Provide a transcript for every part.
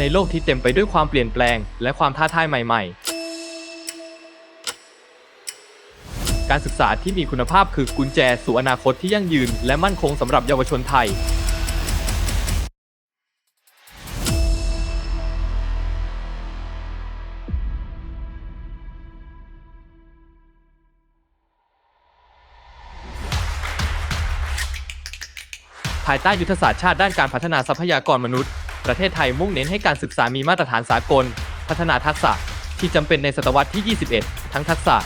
ในโลกที่เต็มไปด้วยความเปลี่ยนแปลง และความท้าทายใหม่ ๆ การศึกษาที่มีคุณภาพคือกุญแจสู่อนาคตที่ยั่งยืน และมั่นคงสำหรับเยาวชนไทย ภายใต้ยุทธศาสตร์ชาติด้านการพัฒนาทรัพยากรมนุษย์ ประเทศไทยมุ่งเน้นให้การศึกษามีมาตรฐานสากล พัฒนาทักษะที่จำเป็นในศตวรรษที่ 21 ทั้งทักษะ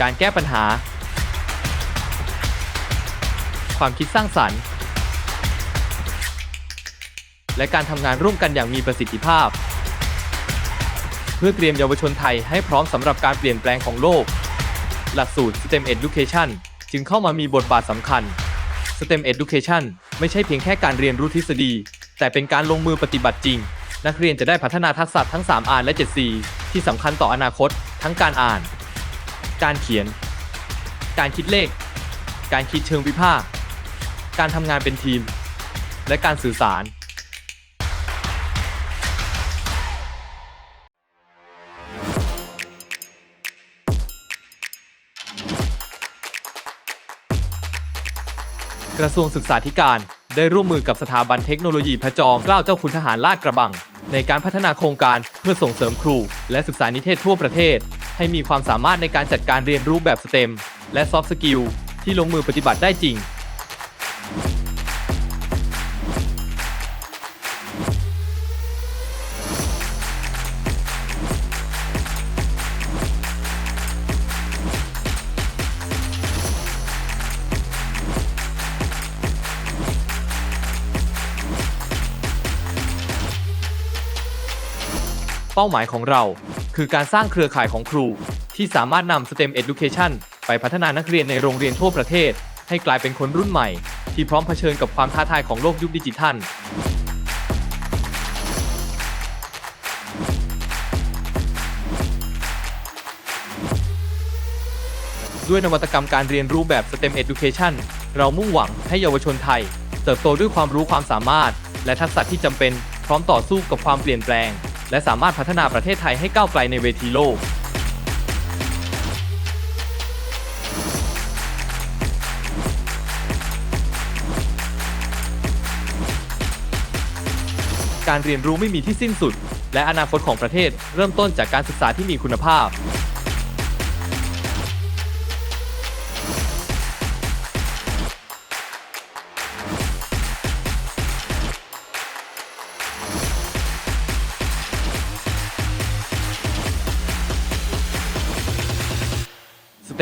การแก้ปัญหา ความคิดสร้างสรรค์ และการทำงานร่วมกันอย่างมีประสิทธิภาพ เพื่อเตรียมเยาวชนไทยให้พร้อมสำหรับการเปลี่ยนแปลงของโลก หลักสูตร STEM Education จึงเข้ามามีบทบาทสำคัญ STEM Education ไม่ใช่เพียงแค่การเรียนรู้ทฤษฎี แต่เป็นการลงมือปฏิบัติจริง นักเรียนจะได้พัฒนาทักษะทั้ง3อ่านและ 7 C ที่สำคัญต่ออนาคต ทั้งการอ่าน การเขียน การคิดเลข การคิดเชิงวิพากษ์การทำงานเป็นทีม และการสื่อสารกระทรวงศึกษาธิการ ได้ร่วมมือกับสถาบันเทคโนโลยีพระจอมเกล้าเจ้าคุณทหารลาดกระบัง ในการพัฒนาโครงการเพื่อส่งเสริมครู และศึกษานิเทศทั่วประเทศ ให้มีความสามารถในการจัดการเรียนรู้แบบสเต็มและซอฟต์สกิลที่ลงมือปฏิบัติได้จริง เป้าหมายของเรา คือการสร้างเครือข่ายของครู ที่สามารถนำ STEM Education ไปพัฒนานักเรียนในโรงเรียนทั่วประเทศ ให้กลายเป็นคนรุ่นใหม่ ที่พร้อมเผชิญกับความท้าทายของโลกยุคดิจิทัลด้วยนวัตกรรมการเรียนรู้แบบ STEM Education เรามุ่งหวังให้เยาวชนไทย เติบโตด้วยความรู้ความสามารถ และทักษะที่จำเป็นพร้อมต่อสู้กับความเปลี่ยนแปลง และสามารถพัฒนาประเทศไทยให้ก้าวไกลในเวทีโลกการเรียนรู้ไม่มีที่สิ้นสุด และอนาคตของประเทศ เริ่มต้นจากการศึกษาที่มีคุณภาพ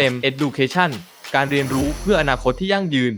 STEM Education การเรียนรู้เพื่ออนาคตที่ยั่งยืน